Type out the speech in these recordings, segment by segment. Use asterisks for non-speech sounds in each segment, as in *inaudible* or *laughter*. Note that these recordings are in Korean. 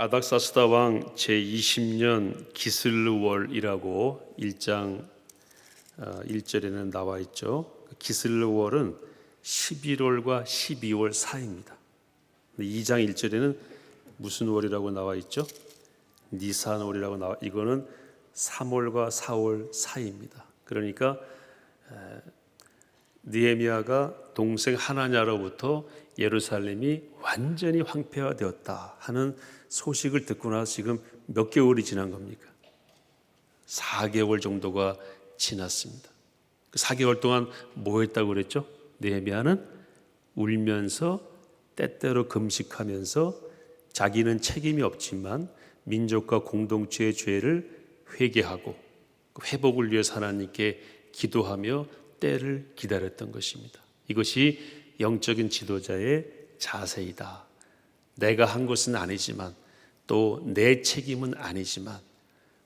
아닥사스다 왕 제20년 기슬르월이라고 1장 1절에는 나와 있죠. 그 기슬르월은 11월과 12월 사이입니다. 2장 1절에는 무슨 월이라고 나와 있죠? 니산월이라고 나와 이거는 3월과 4월 사이입니다. 그러니까 느헤미야가 동생 하나냐로부터 예루살렘이 완전히 황폐화되었다 하는 소식을 듣고 나서 지금 몇 개월이 지난 겁니까? 4개월 정도가 지났습니다. 그 4개월 동안 뭐 했다고 그랬죠? 느헤미야는 울면서 때때로 금식하면서 자기는 책임이 없지만 민족과 공동체의 죄를 회개하고 그 회복을 위해서 하나님께 기도하며 때를 기다렸던 것입니다. 이것이 영적인 지도자의 자세이다. 내가 한 것은 아니지만 또 내 책임은 아니지만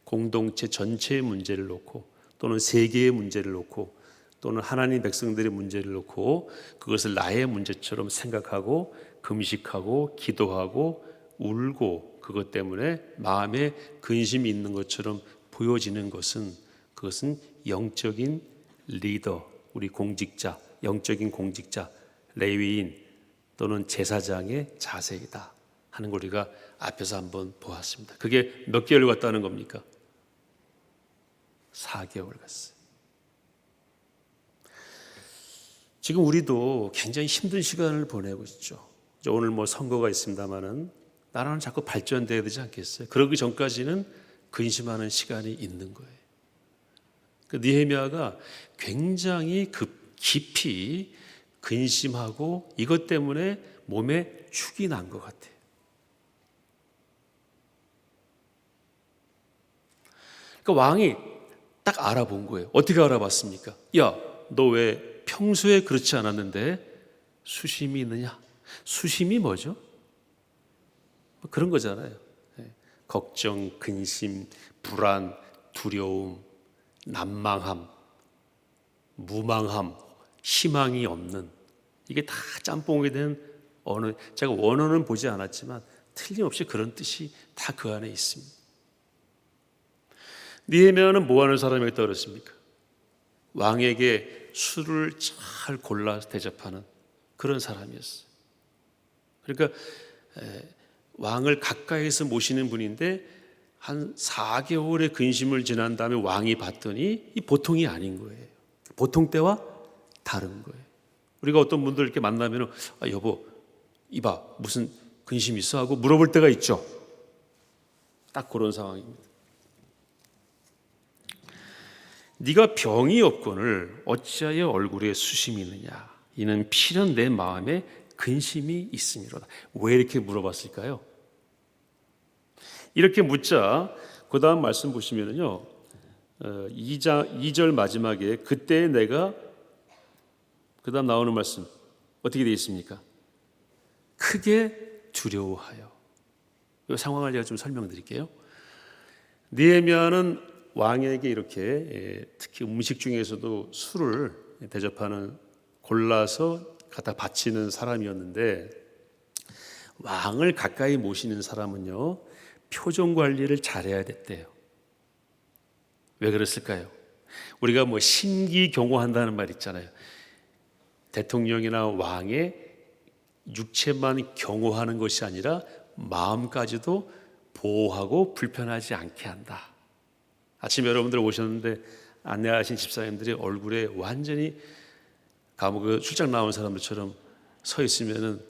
공동체 전체의 문제를 놓고 또는 세계의 문제를 놓고 또는 하나님 백성들의 문제를 놓고 그것을 나의 문제처럼 생각하고 금식하고 기도하고 울고 그것 때문에 마음에 근심이 있는 것처럼 보여지는 것은 그것은 영적인 리더, 우리 공직자, 영적인 공직자, 레위인 또는 제사장의 자세이다 하는 걸 우리가 앞에서 한번 보았습니다. 그게 몇 개월 갔다는 겁니까? 4개월 갔어요. 지금 우리도 굉장히 힘든 시간을 보내고 있죠. 오늘 뭐 선거가 있습니다만은 나라는 자꾸 발전돼야 되지 않겠어요? 그러기 전까지는 근심하는 시간이 있는 거예요. 그 니헤미야가 굉장히 급 깊이 근심하고 이것 때문에 몸에 축이 난 것 같아요. 그러니까 왕이 딱 알아본 거예요. 어떻게 알아봤습니까? 야, 너 왜 평소에 그렇지 않았는데 수심이 있느냐? 수심이 뭐죠? 뭐 그런 거잖아요. 예. 걱정, 근심, 불안, 두려움, 난망함, 무망함, 희망이 없는 이게 다 짬뽕이 된 언어. 제가 원어는 보지 않았지만 틀림없이 그런 뜻이 다 그 안에 있습니다. 니에미아는 뭐 하는 사람이었다 그랬습니까? 왕에게 술을 잘 골라 대접하는 그런 사람이었어요. 그러니까 왕을 가까이서 모시는 분인데 한 4개월의 근심을 지난 다음에 왕이 봤더니 이 보통이 아닌 거예요. 보통 때와 다른 거예요. 우리가 어떤 분들 이렇게 만나면 아, 여보 이봐 무슨 근심 있어 하고 물어볼 때가 있죠. 딱 그런 상황입니다. 네가 병이 없거늘 어찌하여 얼굴에 수심이 있느냐 이는 필연 내 마음에 근심이 있으니로다 왜 이렇게 물어봤을까요? 이렇게 묻자 그 다음 말씀 보시면은요 2장 어, 2절 마지막에 그때 내가 그 다음 나오는 말씀 어떻게 되어 있습니까? 크게 두려워하여 이 상황을 제가 좀 설명드릴게요. 니에미아는 왕에게 이렇게 예, 특히 음식 중에서도 술을 대접하는 골라서 갖다 바치는 사람이었는데 왕을 가까이 모시는 사람은요 표정 관리를 잘해야 됐대요. 왜 그랬을까요? 우리가 뭐 신기경호한다는 말 있잖아요. 대통령이나 왕의 육체만 경호하는 것이 아니라 마음까지도 보호하고 불편하지 않게 한다. 아침 여러분들 오셨는데 안내하신 집사님들이 얼굴에 완전히 감옥에 출장 나온 사람들처럼 서 있으면은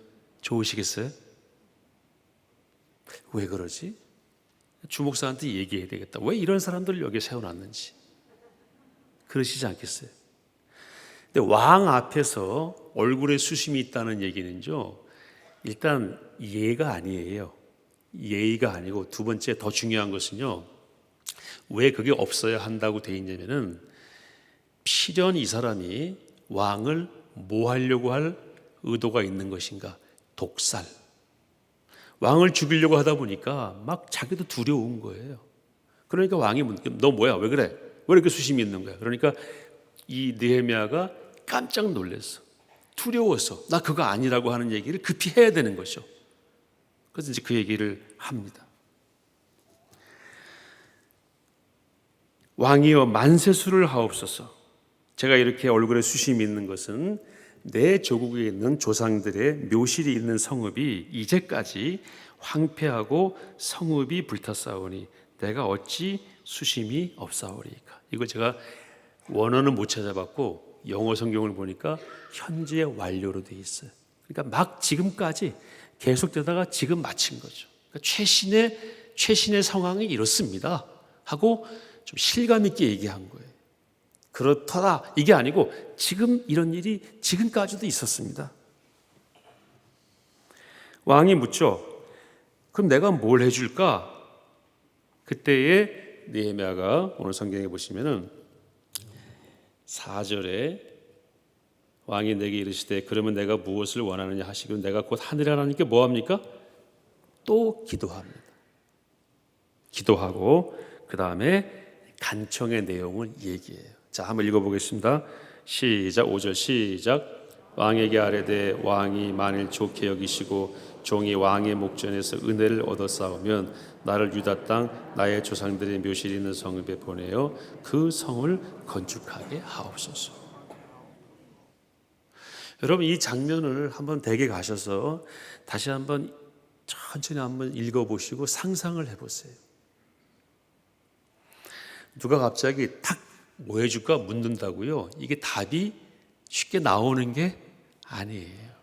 좋으시겠어요? 왜 그러지? 주목사한테 얘기해야 되겠다. 왜 이런 사람들을 여기에 세워놨는지. 그러시지 않겠어요? 근데 왕 앞에서 얼굴에 수심이 있다는 얘기는요, 일단 예가 아니에요. 예의가 아니고 두 번째 더 중요한 것은요, 왜 그게 없어야 한다고 돼 있냐면은 필연 이 사람이 왕을 뭐 하려고 할 의도가 있는 것인가? 독살. 왕을 죽이려고 하다 보니까 막 자기도 두려운 거예요. 그러니까 왕이 너 뭐야? 왜 그래? 왜 이렇게 수심이 있는 거야? 그러니까 이 느헤미야가 깜짝 놀랐어. 두려워서 나 그거 아니라고 하는 얘기를 급히 해야 되는 거죠. 그래서 이제 그 얘기를 합니다. 왕이여 만세수를 하옵소서. 제가 이렇게 얼굴에 수심이 있는 것은 내 조국에 있는 조상들의 묘실이 있는 성읍이 이제까지 황폐하고 성읍이 불탔사오니 내가 어찌 수심이 없사오리까. 이거 제가 원어는 못 찾아봤고 영어 성경을 보니까 현재 완료로 돼 있어요. 그러니까 막 지금까지 계속되다가 지금 마친 거죠. 그러니까 최신의 최신의 상황이 이렇습니다. 하고 좀 실감 있게 얘기한 거예요. 그렇더라 이게 아니고 지금 이런 일이 지금까지도 있었습니다. 왕이 묻죠. 그럼 내가 뭘 해줄까? 그때에 느헤미야가 오늘 성경에 보시면은 4절에 왕이 내게 이르시되 그러면 내가 무엇을 원하느냐 하시고 내가 곧 하늘 하나님께 뭐 합니까? 또 기도합니다. 기도하고 그 다음에 간청의 내용을 얘기해요. 자, 한번 읽어보겠습니다. 시작 5절 시작 왕에게 아뢰되 왕이 만일 좋게 여기시고 종이 왕의 목전에서 은혜를 얻어 싸우면 나를 유다 땅 나의 조상들의 묘실이 있는 성읍에 보내어 그 성을 건축하게 하옵소서. 여러분 이 장면을 한번 댁에 가셔서 다시 한번 천천히 한번 읽어보시고 상상을 해보세요. 누가 갑자기 탁 뭐 해줄까 묻는다고요. 이게 답이 쉽게 나오는 게 아니에요.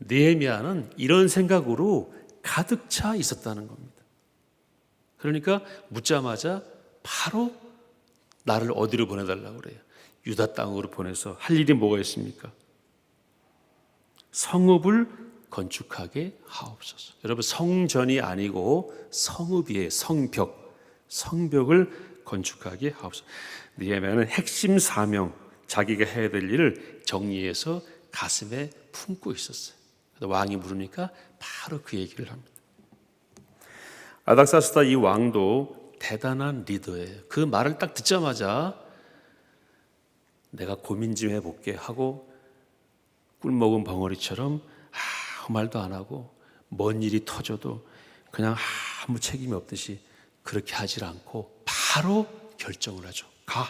느헤미야는 이런 생각으로 가득 차 있었다는 겁니다. 그러니까 묻자마자 바로 나를 어디로 보내달라고 그래요. 유다 땅으로 보내서 할 일이 뭐가 있습니까? 성읍을 건축하게 하옵소서. 여러분 성전이 아니고 성읍이에요. 성벽. 성벽을 건축하게 하옵소서. 느헤미야는 핵심 사명, 자기가 해야 될 일을 정리해서 가슴에 품고 있었어요. 왕이 물으니까 바로 그 얘기를 합니다. 아닥사스다 이 왕도 대단한 리더예요. 그 말을 딱 듣자마자 내가 고민 좀 해볼게 하고 꿀 먹은 벙어리처럼 아무 말도 안 하고 먼 일이 터져도 그냥 아무 책임이 없듯이 그렇게 하질 않고 바로 결정을 하죠. 가.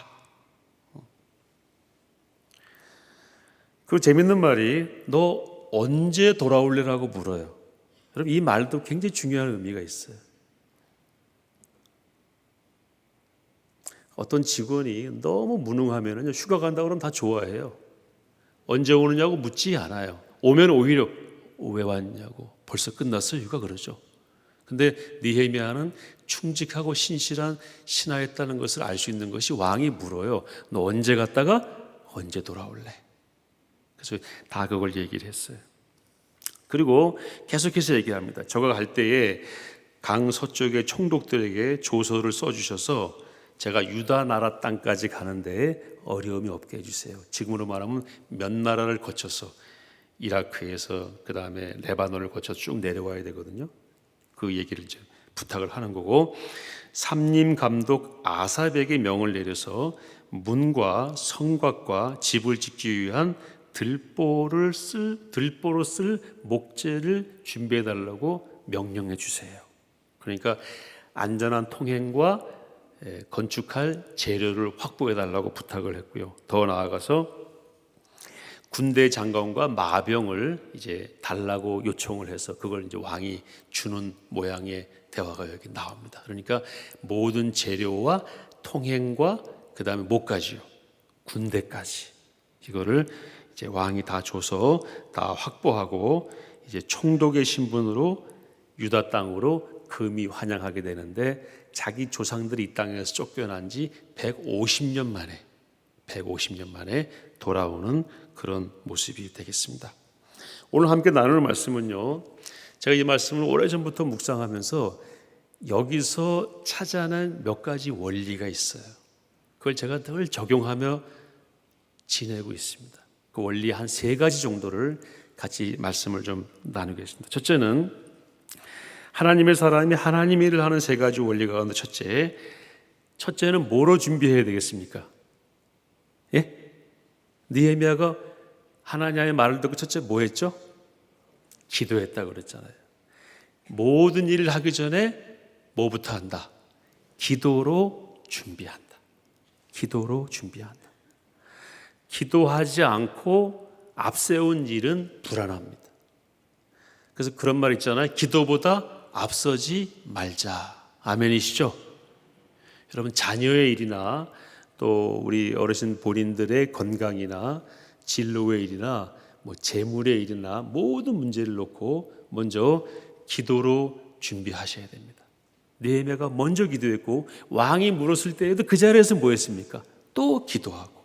그 재밌는 말이 너 언제 돌아올래라고 물어요. 여러분 이 말도 굉장히 중요한 의미가 있어요. 어떤 직원이 너무 무능하면은 휴가 간다 그러면 다 좋아해요. 언제 오느냐고 묻지 않아요. 오면 오히려 왜 왔냐고 벌써 끝났어 휴가 그러죠. 근데 니헤미야는 충직하고 신실한 신하였다는 것을 알 수 있는 것이 왕이 물어요. 너 언제 갔다가 언제 돌아올래? 그래서 다 그걸 얘기를 했어요. 그리고 계속해서 얘기합니다. 저가 갈 때에 강 서쪽의 총독들에게 조서를 써주셔서 제가 유다 나라 땅까지 가는데 어려움이 없게 해주세요. 지금으로 말하면 몇 나라를 거쳐서 이라크에서 그 다음에 레바논을 거쳐 쭉 내려와야 되거든요. 그 얘기를 이제 부탁을 하는 거고 삼림 감독 아삽에게 명을 내려서 문과 성곽과 집을 짓기 위한 들보를 쓸 들보로 쓸 목재를 준비해 달라고 명령해 주세요. 그러니까 안전한 통행과 건축할 재료를 확보해 달라고 부탁을 했고요. 더 나아가서 군대 장관과 마병을 이제 달라고 요청을 해서 그걸 이제 왕이 주는 모양의 대화가 여기 나옵니다. 그러니까 모든 재료와 통행과 그 다음에 뭐까지요? 군대까지 이거를 이제 왕이 다 줘서 다 확보하고 이제 총독의 신분으로 유다 땅으로 금이 환영하게 되는데 자기 조상들이 이 땅에서 쫓겨난 지 150년 만에 150년 만에 돌아오는 그런 모습이 되겠습니다. 오늘 함께 나눌 말씀은요. 제가 이 말씀을 오래전부터 묵상하면서 여기서 찾아낸 몇 가지 원리가 있어요. 그걸 제가 늘 적용하며 지내고 있습니다. 그 원리 한 세 가지 정도를 같이 말씀을 좀 나누겠습니다. 첫째는 하나님의 사람이 하나님 일을 하는 세 가지 원리가 가운데 첫째, 첫째는 뭐로 준비해야 되겠습니까? 예? 니에미아가 하나님의 말을 듣고 첫째 뭐 했죠? 기도했다 그랬잖아요. 모든 일을 하기 전에 뭐부터 한다? 기도로 준비한다. 기도로 준비한다. 기도하지 않고 앞세운 일은 불안합니다. 그래서 그런 말 있잖아요. 기도보다 앞서지 말자. 아멘이시죠? 여러분 자녀의 일이나 또 우리 어르신 본인들의 건강이나 진로의 일이나 뭐 재물의 일이나 모든 문제를 놓고 먼저 기도로 준비하셔야 됩니다. 느헤미야가 먼저 기도했고 왕이 물었을 때에도 그 자리에서 뭐 했습니까? 또 기도하고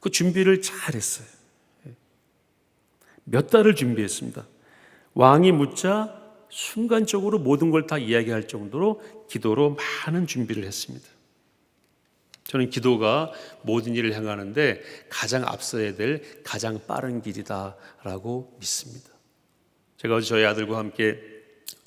그 준비를 잘 했어요. 몇 달을 준비했습니다. 왕이 묻자 순간적으로 모든 걸 다 이야기할 정도로 기도로 많은 준비를 했습니다. 저는 기도가 모든 일을 향하는데 가장 앞서야 될 가장 빠른 길이다라고 믿습니다. 제가 어제 저희 아들과 함께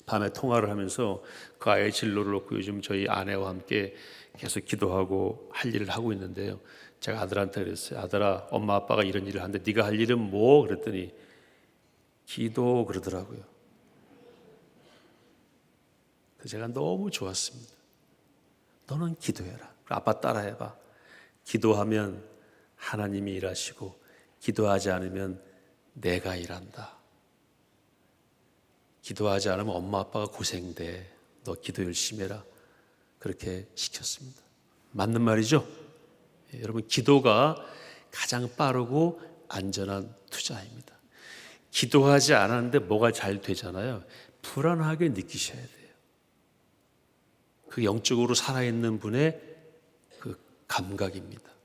밤에 통화를 하면서 그 아이의 진로를 놓고 요즘 저희 아내와 함께 계속 기도하고 할 일을 하고 있는데요. 제가 아들한테 그랬어요. 아들아, 엄마 아빠가 이런 일을 하는데 네가 할 일은 뭐? 그랬더니 기도 그러더라고요. 제가 너무 좋았습니다. 너는 기도해라. 아빠 따라해봐. 기도하면 하나님이 일하시고 기도하지 않으면 내가 일한다. 기도하지 않으면 엄마 아빠가 고생돼. 너 기도 열심히 해라. 그렇게 시켰습니다. 맞는 말이죠? 예, 여러분 기도가 가장 빠르고 안전한 투자입니다. 기도하지 않았는데 뭐가 잘 되잖아요. 불안하게 느끼셔야 돼요. 그 영적으로 살아있는 분의 그 감각입니다.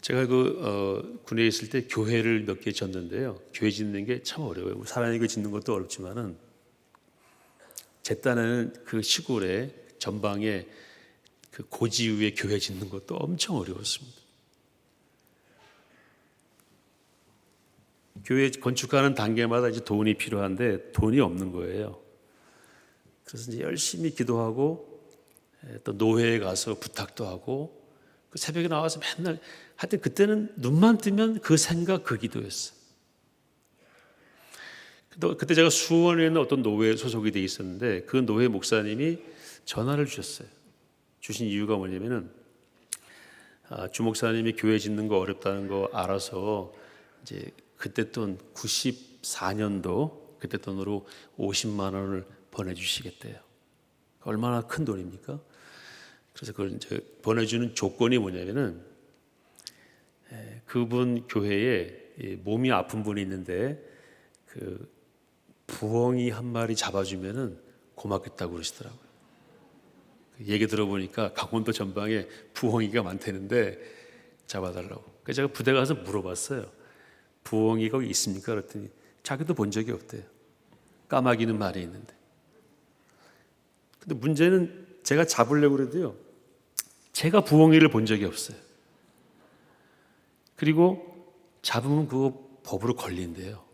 제가 그 어, 군에 있을 때 교회를 몇개 짓는데요. 교회 짓는 게 참 어려워요. 사람에게 짓는 것도 어렵지만은 제 딴에는 그 시골에 전방에 그 고지 위에 교회 짓는 것도 엄청 어려웠습니다. 교회 건축하는 단계마다 이제 돈이 필요한데 돈이 없는 거예요. 그래서 이제 열심히 기도하고 예, 또 노회에 가서 부탁도 하고 그 새벽에 나와서 맨날 하여튼 그때는 눈만 뜨면 그 생각 그 기도였어요. 그때 제가 수원에 있는 어떤 노회에 소속이 돼 있었는데 그 노회 목사님이 전화를 주셨어요. 주신 이유가 뭐냐면은 아, 주 목사님이 교회 짓는 거 어렵다는 거 알아서 이제 그때 돈 94년도 그때 돈으로 50만 원을 보내주시겠대요. 얼마나 큰 돈입니까? 그래서 그걸 이제 보내주는 조건이 뭐냐면은 그분 교회에 몸이 아픈 분이 있는데 그 부엉이 한 마리 잡아주면은 고맙겠다고 그러시더라고요. 그 얘기 들어보니까 강원도 전방에 부엉이가 많다는데 잡아달라고. 그래서 제가 부대 가서 물어봤어요. 부엉이가 있습니까? 그랬더니 자기도 본 적이 없대요. 까마귀는 많이 있는데. 근데 문제는 제가 잡으려고 그래도요. 제가 부엉이를 본 적이 없어요. 그리고 잡으면 그거 법으로 걸린대요.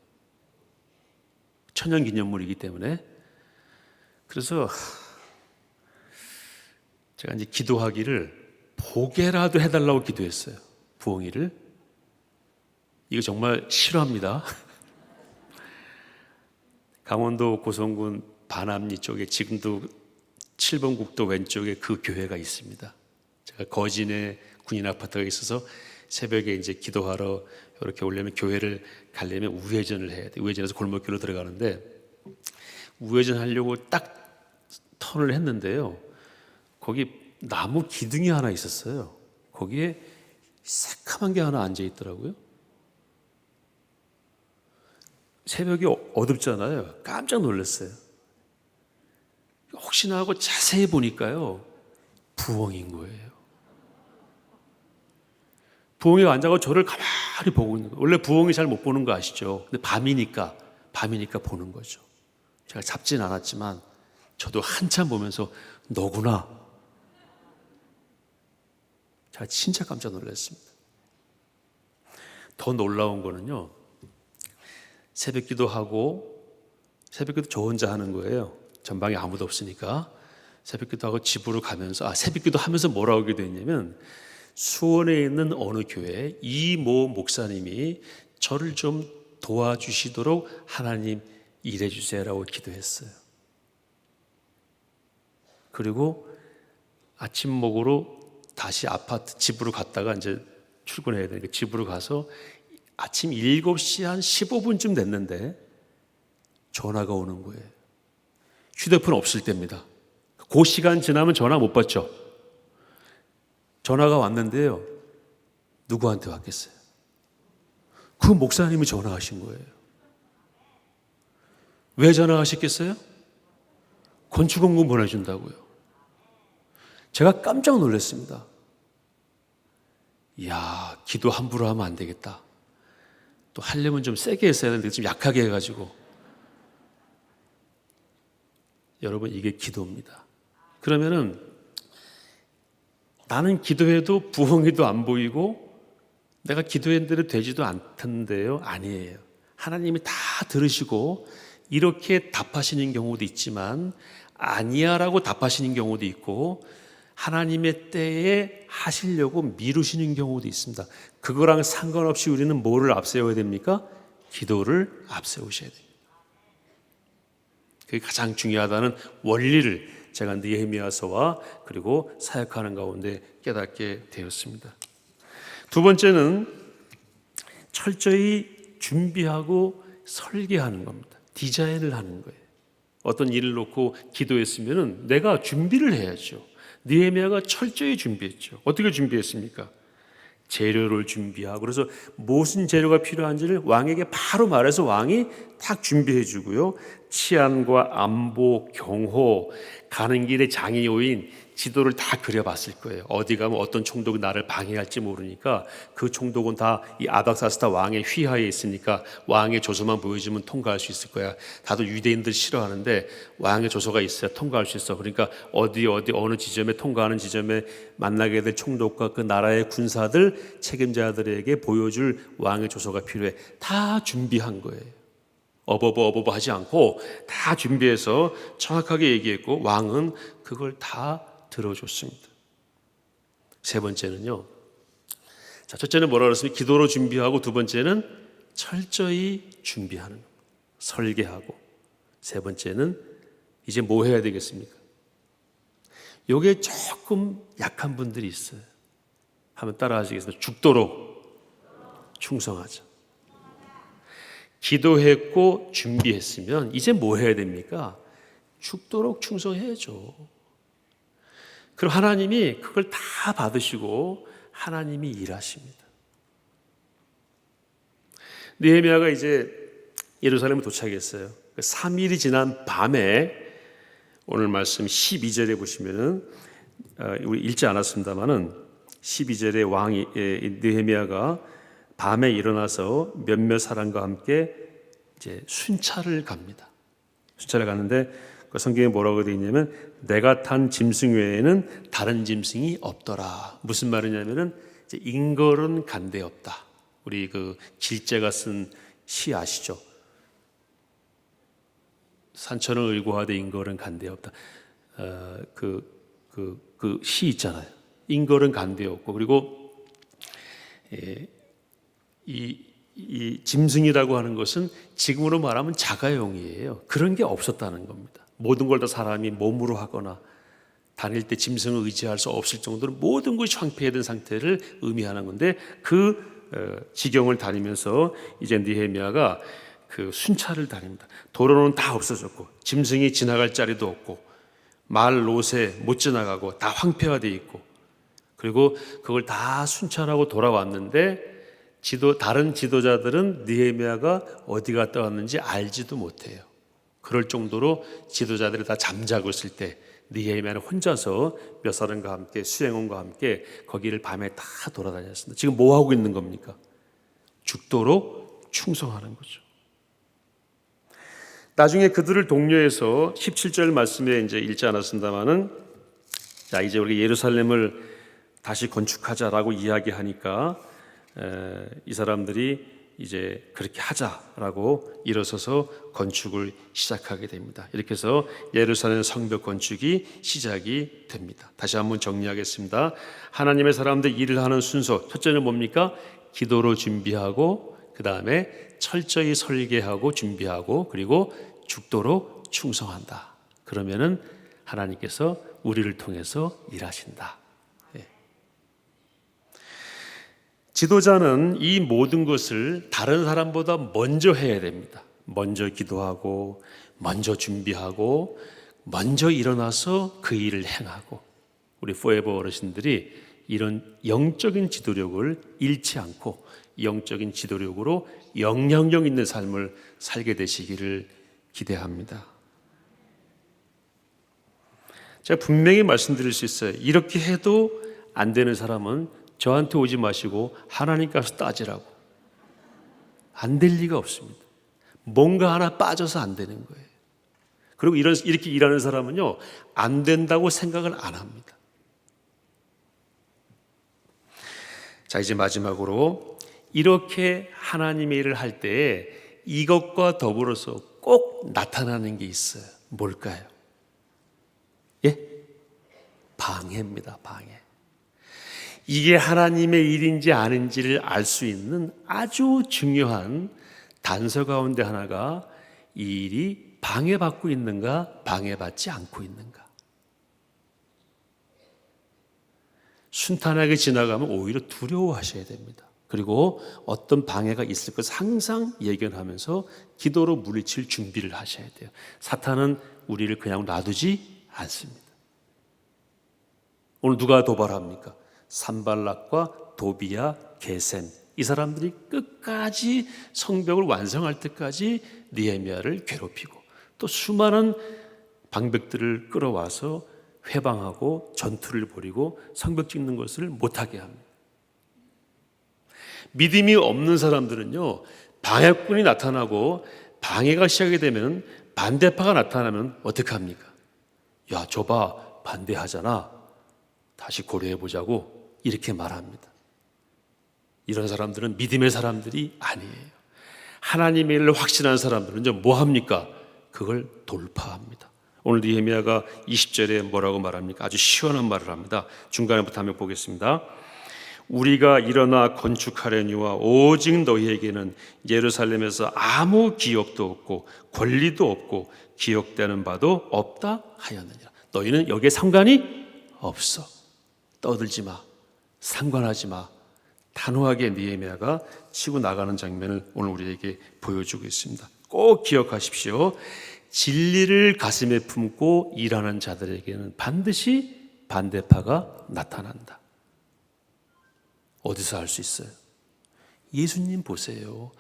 천연 기념물이기 때문에. 그래서 제가 이제 기도하기를 보게라도 해달라고 기도했어요. 부엉이를. 이거 정말 싫어합니다. *laughs* 강원도 고성군 반암리 쪽에 지금도 7번 국도 왼쪽에 그 교회가 있습니다. 제가 거진에 군인 아파트가 있어서 새벽에 이제 기도하러 이렇게 오려면 교회를 가려면 우회전을 해야 돼. 우회전해서 골목길로 들어가는데 우회전 하려고 딱 턴을 했는데요. 거기 나무 기둥이 하나 있었어요. 거기에 새카만 게 하나 앉아 있더라고요. 새벽이 어둡잖아요. 깜짝 놀랐어요. 혹시나 하고 자세히 보니까요. 부엉인 거예요. 부엉이가 앉아서 저를 가만히 보고 있는 거예요. 원래 부엉이 잘 못 보는 거 아시죠? 근데 밤이니까, 밤이니까 보는 거죠. 제가 잡진 않았지만 저도 한참 보면서 너구나. 제가 진짜 깜짝 놀랐습니다. 더 놀라운 거는요. 새벽 기도하고 새벽 기도 저 혼자 하는 거예요. 전방에 아무도 없으니까 새벽 기도하고 집으로 가면서 아 새벽 기도 하면서 뭐라고 기도했냐면 수원에 있는 어느 교회 이모 목사님이 저를 좀 도와주시도록 하나님 일해 주세요라고 기도했어요. 그리고 아침 먹으러 다시 아파트 집으로 갔다가 이제 출근해야 되니까 집으로 가서 아침 7시 한 15분쯤 됐는데 전화가 오는 거예요. 휴대폰 없을 때입니다. 그 시간 지나면 전화 못 받죠. 전화가 왔는데요. 누구한테 왔겠어요? 그 목사님이 전화하신 거예요. 왜 전화하셨겠어요? 건축원금 보내준다고요. 제가 깜짝 놀랐습니다. 이야, 기도 함부로 하면 안 되겠다. 또 하려면 좀 세게 했어야 되는데 좀 약하게 해가지고. 여러분, 이게 기도입니다. 그러면은 나는 기도해도 부엉이도 안 보이고 내가 대로 되지도 않던데요. 아니에요. 하나님이 다 들으시고 이렇게 답하시는 경우도 있지만 아니야라고 답하시는 경우도 있고 하나님의 때에 하시려고 미루시는 경우도 있습니다. 그거랑 상관없이 우리는 뭐를 앞세워야 됩니까? 기도를 앞세우셔야 됩니다. 그게 가장 중요하다는 원리를 제가 느헤미야서와 그리고 사역하는 가운데 깨닫게 되었습니다. 두 번째는 철저히 준비하고 설계하는 겁니다. 디자인을 하는 거예요. 어떤 일을 놓고 기도했으면은 내가 준비를 해야죠. 느헤미야가 철저히 준비했죠. 어떻게 준비했습니까? 재료를 준비하고 그래서 무슨 재료가 필요한지를 왕에게 바로 말해서 왕이 딱 준비해 주고요. 치안과 안보, 경호, 가는 길에 장이 오인 지도를 다 그려봤을 거예요. 어디 가면 어떤 총독이 나를 방해할지 모르니까 그 총독은 다 이 아닥사스다 왕의 휘하에 있으니까 왕의 조서만 보여주면 통과할 수 있을 거야. 다들 유대인들 싫어하는데 왕의 조서가 있어야 통과할 수 있어. 그러니까 어디 어디 어느 지점에 통과하는 지점에 만나게 될 총독과 그 나라의 군사들 책임자들에게 보여줄 왕의 조서가 필요해. 다 준비한 거예요. 어버버 어버버 하지 않고 다 준비해서 정확하게 얘기했고 왕은 그걸 다 들어줬습니다. 세 번째는요. 자, 첫째는 뭐라 그랬습니까? 기도로 준비하고 두 번째는 철저히 준비하는 것. 설계하고 세 번째는 이제 뭐 해야 되겠습니까? 요게 조금 약한 분들이 있어요. 한번 따라 하시겠습니다. 죽도록 충성하자. 기도했고 준비했으면 이제 뭐 해야 됩니까? 죽도록 충성해야죠. 그럼 하나님이 그걸 다 받으시고 하나님이 일하십니다. 느헤미야가 이제 예루살렘에 도착했어요. 3일이 지난 밤에 오늘 말씀 12절에 보시면은 어, 우리 읽지 않았습니다만은 12절에 왕이 느헤미야가 밤에 일어나서 몇몇 사람과 함께 이제 순찰을 갑니다. 순찰을 갔는데 그 성경에 뭐라고 되어 있냐면 내가 탄 짐승 외에는 다른 짐승이 없더라. 무슨 말이냐면은 인걸은 간대 없다. 우리 그 길재가 쓴 시 아시죠? 산천을 의고하되 인걸은 간대 없다. 어, 그그 그 시 있잖아요. 인걸은 간대 없고 그리고 예, 이, 이 짐승이라고 하는 것은 지금으로 말하면 자가용이에요. 그런 게 없었다는 겁니다. 모든 걸 다 사람이 몸으로 하거나 다닐 때 짐승을 의지할 수 없을 정도로 모든 것이 황폐해진 상태를 의미하는 건데 그 어, 지경을 다니면서 이제 니헤미야가 그 순찰을 다닙니다. 도로는 다 없어졌고 짐승이 지나갈 자리도 없고 말 롯에 못 지나가고 다 황폐화돼 있고 그리고 그걸 다 순찰하고 돌아왔는데 지도 다른 지도자들은 니헤미야가 어디 갔다 왔는지 알지도 못해요. 그럴 정도로 지도자들이 다 잠자고 있을 때 니헤미야는 혼자서 몇 사람과 함께 수행원과 함께 거기를 밤에 다 돌아다녔습니다. 지금 뭐 하고 있는 겁니까? 죽도록 충성하는 거죠. 나중에 그들을 독려해서 17절 말씀에 이제 읽지 않았습니다만은 자 이제 우리 예루살렘을 다시 건축하자라고 이야기하니까 에, 이 사람들이 이제 그렇게 하자라고 일어서서 건축을 시작하게 됩니다. 이렇게 해서 예루살렘 성벽 건축이 시작이 됩니다. 다시 한번 정리하겠습니다. 하나님의 사람들 일을 하는 순서 첫째는 뭡니까? 기도로 준비하고 그 다음에 철저히 설계하고 준비하고 그리고 죽도록 충성한다. 그러면은 하나님께서 우리를 통해서 일하신다. 예. 지도자는 이 모든 것을 다른 사람보다 먼저 해야 됩니다. 먼저 기도하고, 먼저 준비하고, 먼저 일어나서 그 일을 행하고, 우리 포에버 어르신들이 이런 영적인 지도력을 잃지 않고 영적인 지도력으로 영향력 있는 삶을 살게 되시기를 기대합니다. 제가 분명히 말씀드릴 수 있어요. 이렇게 해도 안 되는 사람은 저한테 오지 마시고 하나님 가서 따지라고. 안 될 리가 없습니다. 뭔가 하나 빠져서 안 되는 거예요. 그리고 이런, 이렇게 일하는 사람은요, 안 된다고 생각을 안 합니다. 자, 이제 마지막으로 이렇게 하나님의 일을 할 때에 이것과 더불어서 꼭 나타나는 게 있어요. 뭘까요? 예? 방해입니다, 방해. 이게 하나님의 일인지 아닌지를 알 수 있는 아주 중요한 단서 가운데 하나가 이 일이 방해받고 있는가, 방해받지 않고 있는가. 순탄하게 지나가면 오히려 두려워하셔야 됩니다. 그리고 어떤 방해가 있을 것을 항상 예견하면서 기도로 물리칠 준비를 하셔야 돼요. 사탄은 우리를 그냥 놔두지 않습니다. 오늘 누가 도발합니까? 산발락과 도비야, 게셈 이 사람들이 끝까지 성벽을 완성할 때까지 니에미아를 괴롭히고 또 수많은 방백들을 끌어와서 회방하고 전투를 벌이고 성벽 짓는 것을 못하게 합니다. 믿음이 없는 사람들은요 방해꾼이 나타나고 방해가 시작이 되면 반대파가 나타나면 어떻게 합니까? 야, 저 봐 반대하잖아. 다시 고려해 보자고 이렇게 말합니다. 이런 사람들은 믿음의 사람들이 아니에요. 하나님의 일을 확신한 사람들은 뭐 합니까? 그걸 돌파합니다. 오늘 니에미아가 20절에 뭐라고 말합니까? 아주 시원한 말을 합니다. 중간부터 한번 보겠습니다. 우리가 일어나 건축하려니와 오직 너희에게는 예루살렘에서 아무 기억도 없고 권리도 없고 기억되는 바도 없다 하였느니라. 너희는 여기에 상관이 없어. 떠들지 마. 상관하지 마. 단호하게 니에미아가 치고 나가는 장면을 오늘 우리에게 보여주고 있습니다. 꼭 기억하십시오. 진리를 가슴에 품고 일하는 자들에게는 반드시 반대파가 나타난다. 어디서 알 수 있어요? 예수님 보세요.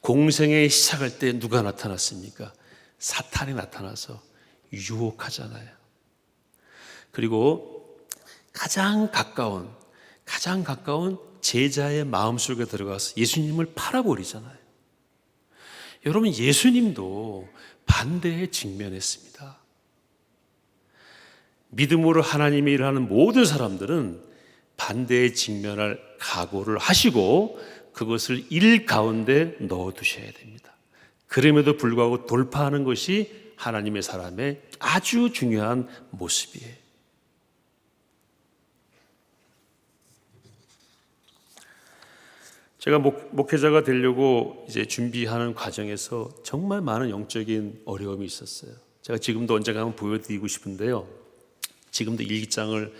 공생에 시작할 때 누가 나타났습니까? 사탄이 나타나서 유혹하잖아요. 그리고 가장 가까운, 가장 가까운 제자의 마음속에 들어가서 예수님을 팔아버리잖아요. 여러분, 예수님도 반대에 직면했습니다. 믿음으로 하나님의 일을 하는 모든 사람들은 반대에 직면할 각오를 하시고 그것을 일 가운데 넣어 두셔야 됩니다. 그럼에도 불구하고 돌파하는 것이 하나님의 사람의 아주 중요한 모습이에요. 제가 목, 목회자가 되려고 이제 준비하는 과정에서 정말 많은 영적인 어려움이 있었어요. 제가 지금도 언젠가 한번 보여드리고 싶은데요. 지금도 일기장을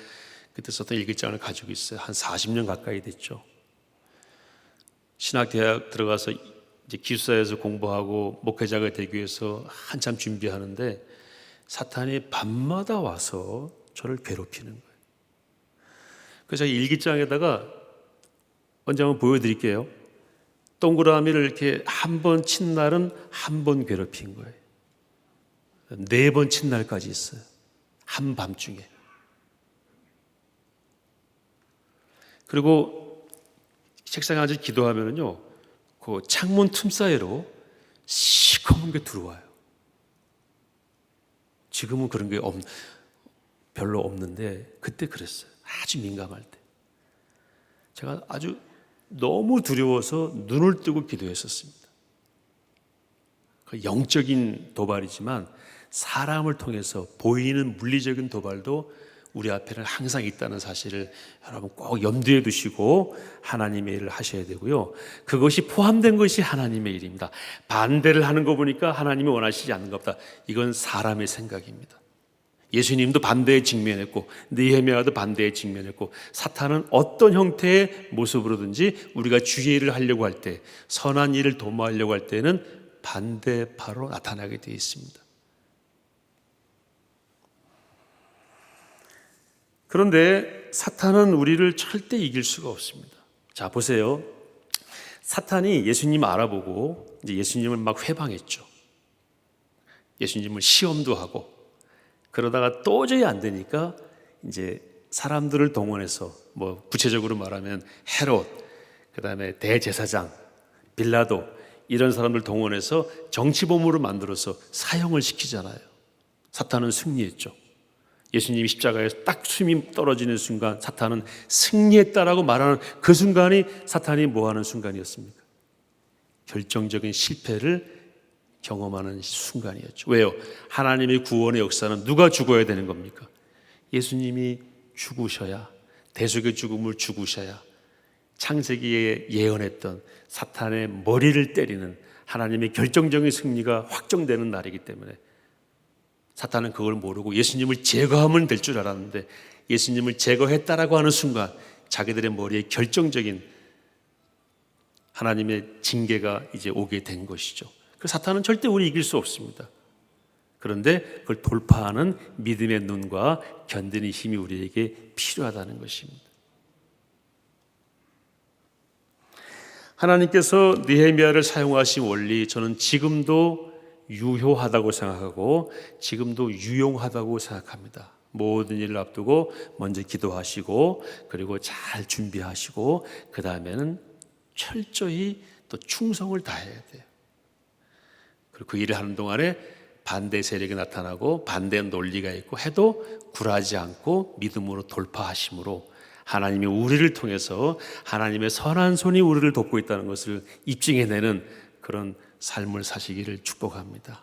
그때 썼던 일기장을 가지고 있어요. 한 40년 가까이 됐죠. 신학대학 들어가서 이제 기숙사에서 공부하고 목회자가 되기 위해서 한참 준비하는데 사탄이 밤마다 와서 저를 괴롭히는 거예요. 그래서 일기장에다가 언제 한번 보여드릴게요. 동그라미를 이렇게 한 번 친 날은 한 번 괴롭힌 거예요. 네 번 친 날까지 있어요. 한밤 중에. 그리고 책상에 앉아 기도하면은요, 그 창문 틈 사이로 시커먼 게 들어와요. 지금은 그런 게 없, 별로 없는데, 그때 그랬어요. 아주 민감할 때. 제가 아주 너무 두려워서 눈을 뜨고 기도했었습니다. 그 영적인 도발이지만 사람을 통해서 보이는 물리적인 도발도 우리 앞에는 항상 있다는 사실을 여러분 꼭 염두에 두시고 하나님의 일을 하셔야 되고요. 그것이 포함된 것이 하나님의 일입니다. 반대를 하는 거 보니까 하나님이 원하시지 않는 것다. 이건 사람의 생각입니다. 예수님도 반대에 직면했고 느헤미야도 반대에 직면했고 사탄은 어떤 형태의 모습으로든지 우리가 주의 일을 하려고 할 때 선한 일을 도모하려고 할 때는 반대파로 나타나게 되어 있습니다. 그런데 사탄은 우리를 절대 이길 수가 없습니다. 자, 보세요. 사탄이 예수님 알아보고 이제 예수님을 막 회방했죠. 예수님을 시험도 하고 그러다가 도저히 안 되니까 이제 사람들을 동원해서 뭐 구체적으로 말하면 헤롯, 그다음에 대제사장, 빌라도 이런 사람들 동원해서 정치범으로 만들어서 사형을 시키잖아요. 사탄은 승리했죠. 예수님이 십자가에서 딱 숨이 떨어지는 순간 사탄은 승리했다라고 말하는 그 순간이 사탄이 뭐 하는 순간이었습니까? 결정적인 실패를 경험하는 순간이었죠. 왜요? 하나님의 구원의 역사는 누가 죽어야 되는 겁니까? 예수님이 죽으셔야 대속의 죽음을 죽으셔야 창세기에 예언했던 사탄의 머리를 때리는 하나님의 결정적인 승리가 확정되는 날이기 때문에 사탄은 그걸 모르고 예수님을 제거하면 될 줄 알았는데 예수님을 제거했다라고 하는 순간 자기들의 머리에 결정적인 하나님의 징계가 이제 오게 된 것이죠. 그 사탄은 절대 우리 이길 수 없습니다. 그런데 그걸 돌파하는 믿음의 눈과 견디는 힘이 우리에게 필요하다는 것입니다. 하나님께서 느헤미야를 사용하신 원리 저는 지금도 유효하다고 생각하고 지금도 유용하다고 생각합니다. 모든 일을 앞두고 먼저 기도하시고 그리고 잘 준비하시고 그 다음에는 철저히 또 충성을 다해야 돼요. 그리고 그 일을 하는 동안에 반대 세력이 나타나고 반대 논리가 있고 해도 굴하지 않고 믿음으로 돌파하심으로 하나님이 우리를 통해서 하나님의 선한 손이 우리를 돕고 있다는 것을 입증해내는 그런 삶을 사시기를 축복합니다.